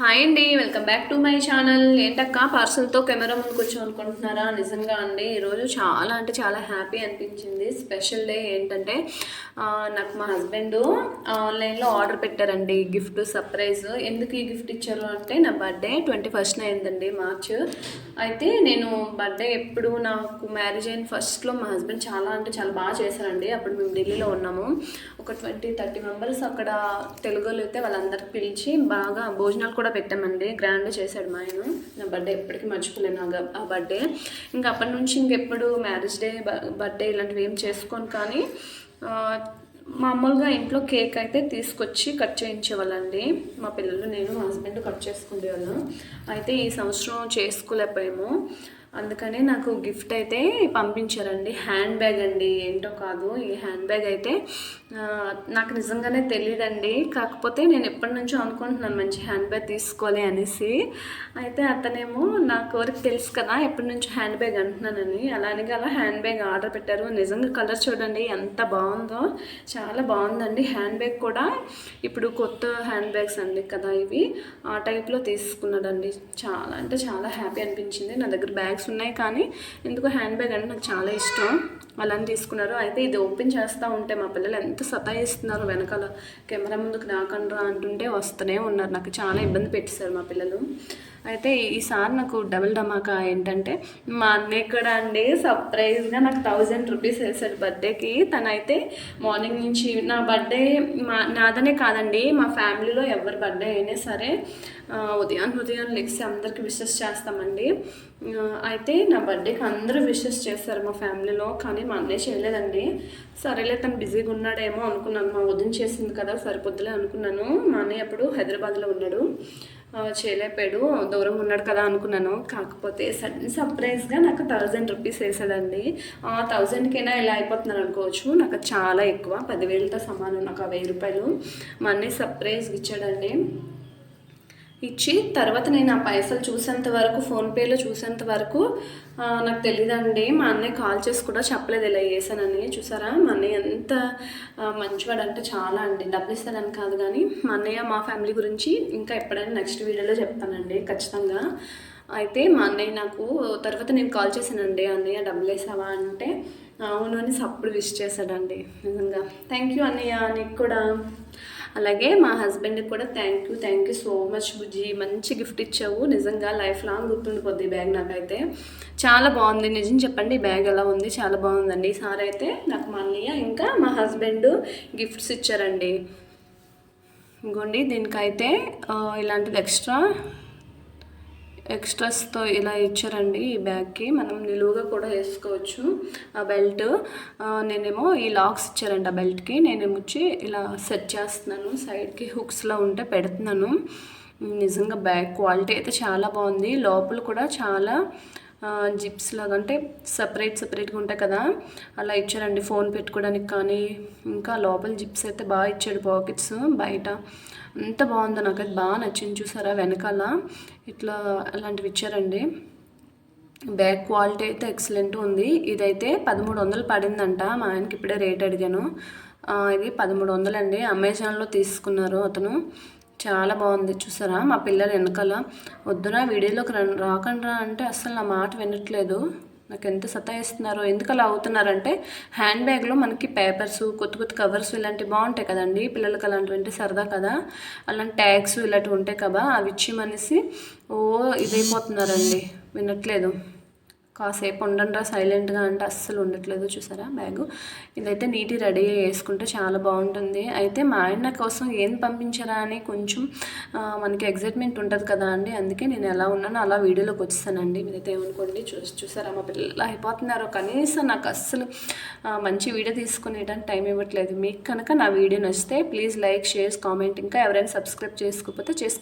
Hi అండి welcome back to my channel ఏంటక్క పార్సల్తో కెమెరా ముందు కూర్చోనుకుంటున్నారా నిజంగా అండి ఈరోజు చాలా అంటే చాలా హ్యాపీ అనిపించింది. స్పెషల్ డే ఏంటంటే నాకు మా హస్బెండ్ ఆన్లైన్లో ఆర్డర్ పెట్టారండి గిఫ్ట్ సర్ప్రైజ్ ఎందుకు ఈ గిఫ్ట్ ఇచ్చారు అంటే నా బర్త్డే ట్వంటీ ఫస్ట్న అయిందండి మార్చ్ అయితే నేను బర్త్డే ఎప్పుడు నాకు మ్యారేజ్ అయిన ఫస్ట్లో మా హస్బెండ్ చాలా అంటే చాలా బాగా చేశారండి. అప్పుడు మేము ఢిల్లీలో ఉన్నాము. ఒక ట్వంటీ థర్టీ మెంబర్స్ అక్కడ తెలుగు అయితే వాళ్ళందరికి పిలిచి బాగా భోజనాలు కూడా పెట్టామండి. గ్రాండ్ చేశాడు మా ఆయన. నా బర్త్డే ఎప్పటికీ మర్చిపోలేను ఆ ఆ బర్త్డే ఇంకా అప్పటి నుంచి ఇంకెప్పుడు మ్యారేజ్ డే బర్త్డే ఇలాంటివి ఏం చేసుకోను కానీ మామూలుగా ఇంట్లో కేక్ అయితే తీసుకొచ్చి కట్ చేయించేవాళ్ళండి. మా పిల్లలు నేను మా హస్బెండ్ కట్ చేసుకునేవాళ్ళం. అయితే ఈ సంవత్సరం చేసుకోలేకపోయాము. అందుకని నాకు గిఫ్ట్ అయితే పంపించారండి. హ్యాండ్ బ్యాగ్ అండి. ఏంటో కాదు ఈ హ్యాండ్ బ్యాగ్ అయితే నాకు నిజంగానే తెలియదండి కాకపోతే నేను ఎప్పటి నుంచో అనుకుంటున్నాను మంచి హ్యాండ్ బ్యాగ్ తీసుకోవాలి అనేసి. అయితే అతనేమో నాకు వరకు తెలుసు కదా ఎప్పటి నుంచో హ్యాండ్ బ్యాగ్ అంటున్నానని. అలానే అలా హ్యాండ్ బ్యాగ్ ఆర్డర్ పెట్టారు. నిజంగా కలర్ చూడండి ఎంత బాగుందో. చాలా బాగుందండి హ్యాండ్ బ్యాగ్ కూడా. ఇప్పుడు కొత్త హ్యాండ్ బ్యాగ్స్ అండి కదా ఇవి. ఆ టైప్లో తీసుకున్నాడండి. చాలా అంటే చాలా హ్యాపీ అనిపించింది. నా దగ్గర బ్యాగ్స్ ఉన్నాయి కానీ ఎందుకు హ్యాండ్ బ్యాగ్ అంటే నాకు చాలా ఇష్టం. అలానే తీసుకున్నారు. అయితే ఇది ఓపెన్ చేస్తూ ఉంటే మా పిల్లలు ఎంత సతాయిస్తున్నారు వెనకాల. కెమెరా ముందుకు రాకండ్రా అంటుంటే వస్తూనే ఉన్నారు. నాకు చాలా ఇబ్బంది పెట్టేశారు మా పిల్లలు. అయితే ఈసారి నాకు డబుల్ ధమాకా ఏంటంటే మా అన్నయ్య ఇక్కడ అండి సర్ప్రైజ్గా నాకు థౌజండ్ రూపీస్ వేసాడు బర్త్డేకి. తనైతే మార్నింగ్ నుంచి నా బర్త్డే మా నాదనే కాదండి మా ఫ్యామిలీలో ఎవరి బర్త్డే అయినా సరే ఉదయం ఉదయం లెగ్సి అందరికీ విషెస్ చేస్తామండి. అయితే నా బర్త్డేకి అందరూ విషెస్ చేస్తారు మా ఫ్యామిలీలో కానీ మా అన్నయ్య చేయలేదండి. సరేలే తను బిజీగా ఉన్నాడేమో అనుకున్నాను మా ఉదయం చేసింది కదా సరిపోద్దులే అనుకున్నాను. మా అన్నయ్య అప్పుడు హైదరాబాద్లో ఉన్నాడు చేయలేపాడు దూరం ఉన్నాడు కదా అనుకున్నాను. కాకపోతే సడన్ సర్ప్రైజ్గా నాకు థౌజండ్ రూపీస్ వేసాడండి ఆ థౌజండ్కైనా ఇలా అయిపోతున్నాను అనుకోవచ్చు. నాకు చాలా ఎక్కువ పదివేలతో సమానం నాకు ఆ వెయ్యి రూపాయలు. మా అన్నయ్య సర్ప్రైజ్గా ఇచ్చాడండి. ఇచ్చి తర్వాత నేను ఆ పైసలు చూసేంత వరకు ఫోన్పేలో చూసేంత వరకు నాకు తెలియదండి మా అన్నయ్య కాల్ చేసి కూడా చెప్పలేదు ఇలా చేశానని. చూసారా? మా అన్నయ్య ఎంత మంచివాడంటే మంచివాడు అంటే చాలా అండి. డబ్బులు ఇస్తానని కాదు కానీ మా అన్నయ్య మా ఫ్యామిలీ గురించి ఇంకా ఎప్పుడైనా నెక్స్ట్ వీడియోలో చెప్తానండి ఖచ్చితంగా. అయితే మా అన్నయ్య నాకు తర్వాత నేను కాల్ చేశానండి అన్నయ్య డబ్బులు వేసావా? అంటే అవును అని సప్పుడు విష్ చేశాడండి నిజంగా. థ్యాంక్ యూ అన్నయ్య నీకు కూడా. అలాగే మా హస్బెండ్కి కూడా thank you thank you so much బుజ్జి. మంచి గిఫ్ట్ ఇచ్చావు. నిజంగా లైఫ్ లాంగ్ గుర్తుండిపోద్ది ఈ బ్యాగ్ నాకైతే. చాలా బాగుంది. నిజం చెప్పండి ఈ బ్యాగ్ ఎలా ఉంది? చాలా బాగుందండి. ఈసారి అయితే నాకు మా అన్నయ్య ఇంకా మా హస్బెండ్ గిఫ్ట్స్ ఇచ్చారండి. ఇంకోండి దీనికైతే ఇలాంటిది ఎక్స్ట్రా ఎక్స్ట్రాస్తో ఇలా ఇచ్చారండి ఈ బ్యాగ్కి. మనం నిలువుగా కూడా వేసుకోవచ్చు. ఆ బెల్ట్ నేనేమో ఈ లాక్స్ ఇచ్చారండి ఆ బెల్ట్కి. నేనేమో వచ్చి ఇలా సెట్ చేస్తున్నాను. సైడ్కి హుక్స్లో ఉంటే పెడుతున్నాను. నిజంగా బ్యాగ్ క్వాలిటీ అయితే చాలా బాగుంది. లోపల కూడా చాలా జిప్స్ లాగా అంటే సపరేట్ సపరేట్గా ఉంటాయి కదా అలా ఇచ్చారండి ఫోన్ పెట్టుకోవడానికి కానీ. ఇంకా లోపల జిప్స్ అయితే బాగా ఇచ్చాడు పాకెట్స్ బయట. అంత బాగుందో నాకైతే బాగా నచ్చింది చూసారా వెనకాల. ఇట్లా అలాంటివి ఇచ్చారండి. బ్యాగ్ క్వాలిటీ అయితే ఎక్సలెంట్ ఉంది. ఇదైతే పదమూడు వందలు పడిందంట. మా ఆయనకి ఇప్పుడే రేట్ అడిగాను. ఇది పదమూడు వందలండి. అమెజాన్లో తీసుకున్నారు అతను. చాలా బాగుంది. చూసారా? మా పిల్లలు వెనకాల వద్దురా వీడియోలోకి రా రాకండ్రా అంటే అస్సలు నా మాట వినట్లేదు. నాకు ఎంత సతాయిస్తున్నారో ఎందుకు అలా అవుతున్నారంటే హ్యాండ్ బ్యాగ్లో మనకి పేపర్స్ కొత్త కొత్త కవర్స్ ఇలాంటివి బాగుంటాయి కదండి. పిల్లలకి అలాంటివి అంటే సరదా కదా. అలాంటి ట్యాగ్స్ ఇలాంటివి ఉంటాయి కదా. అవి ఇచ్చిమనేసి ఓ ఇదైపోతున్నారండి. వినట్లేదు. కాసేపు ఉండండిరా సైలెంట్గా అంటే అస్సలు ఉండట్లేదు చూసారా బ్యాగు. ఇదైతే నీటి రెడీ వేసుకుంటే చాలా బాగుంటుంది. అయితే మా ఆయన కోసం ఏం పంపించారా అని కొంచెం మనకి ఎగ్జైట్మెంట్ ఉంటుంది కదా అండి. అందుకే నేను ఎలా ఉన్నానో అలా వీడియోలోకి వచ్చేసానండి. మీరైతే ఏమనుకోండి చూ చూసారా మా పిల్లలు అయిపోతున్నారు. కనీసం నాకు అస్సలు మంచి వీడియో తీసుకునేటానికి టైం ఇవ్వట్లేదు. మీకు కనుక నా వీడియో నచ్చితే ప్లీజ్ లైక్ షేర్స్ కామెంట్ ఇంకా ఎవరైనా సబ్స్క్రైబ్ చేసుకోకపోతే చేసుకో